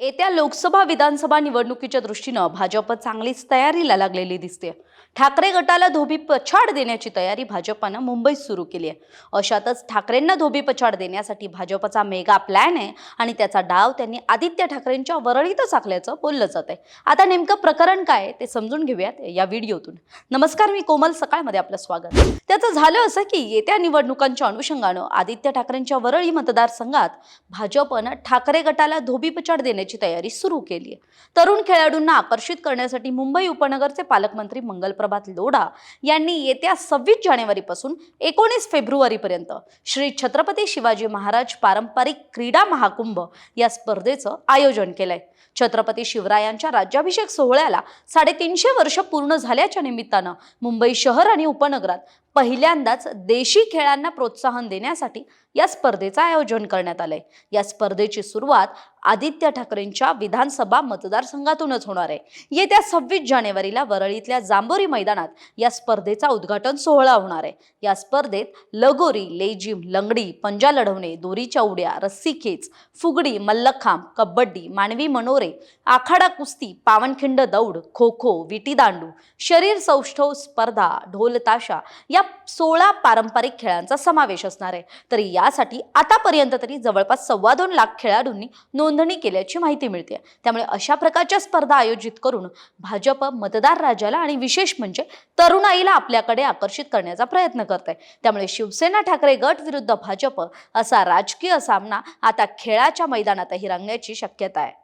येत्या लोकसभा विधानसभा निवडणुकीच्या दृष्टीनं भाजप चांगलीच तयारीला लागलेली दिसते. ठाकरे गटाला धोबी पछाड देण्याची तयारी भाजपनं मुंबईत सुरू केली आहे. अशातच ठाकरेंना धोबी पछाड देण्यासाठी भाजपचा मेगा प्लॅन आहे आणि त्याचा डाव त्यांनी आदित्य ठाकरेंच्या वरळीतच आखल्याचं बोललं जात आहे. आता नेमकं प्रकरण काय आहे ते समजून घेऊयात या व्हिडिओतून. नमस्कार मी कोमल सकाळमध्ये आपलं स्वागत. त्याचं झालं असं की येत्या निवडणुकांच्या अनुषंगानं आदित्य ठाकरेंच्या वरळी मतदारसंघात भाजपनं ठाकरे गटाला धोबीपछाड देण्याची तयारी सुरू केली आहे तरुण खेळाडूंना आकर्षित करण्यासाठी मुंबई उपनगरचे पालकमंत्री मंगलप्रभात लोढा यांनी येत्या सव्वीस जानेवारीपासून एकोणीस फेब्रुवारीपर्यंत श्री छत्रपती शिवाजी महाराज पारंपरिक क्रीडा महाकुंभ या स्पर्धेचं आयोजन केलंय. छत्रपती शिवरायांच्या राज्याभिषेक सोहळ्याला साडेतीनशे वर्ष पूर्ण झाल्याच्या निमित्तानं मुंबई शहर आणि उपनगरात पहिल्यांदाच देशी खेळांना प्रोत्साहन देण्यासाठी या स्पर्धेचं आयोजन करण्यात आलंय. या स्पर्धेची सुरुवात आदित्य ठाकरेंच्या विधानसभा मतदारसंघातूनच होणार आहे. येत्या सव्वीस जानेवारीला वरळीतल्या जांभोरी मैदानात या स्पर्धेचा उद्घाटन सोहळा होणार आहे. या स्पर्धेत लगोरी लेजिम लंगडी पंजा लढवणे दोरीच्या उड्या रस्सीखेच फुगडी मल्लखांब कबड्डी मानवी मनोरे आखाडा कुस्ती पावनखिंड दौड खो खो विटीदांडू शरीर सौष्ठव स्पर्धा ढोलताशा या या सोळा पारंपरिक खेळांचा समावेश असणार आहे. तर यासाठी आतापर्यंत तरी जवळपास सव्वा दोन लाख खेळाडूंनी नोंदणी केल्याची माहिती मिळते. त्यामुळे अशा प्रकारच्या स्पर्धा आयोजित करून भाजप मतदार राजाला आणि विशेष म्हणजे तरुणाईला आपल्याकडे आकर्षित करण्याचा प्रयत्न करत आहे त्यामुळे शिवसेना ठाकरे गट विरुद्ध भाजप असा राजकीय सामना आता खेळाच्या मैदानातही रंगण्याची शक्यता आहे.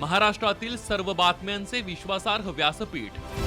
महाराष्ट्रातील सर्व बातम्यांचे विश्वासार्ह व्यासपीठ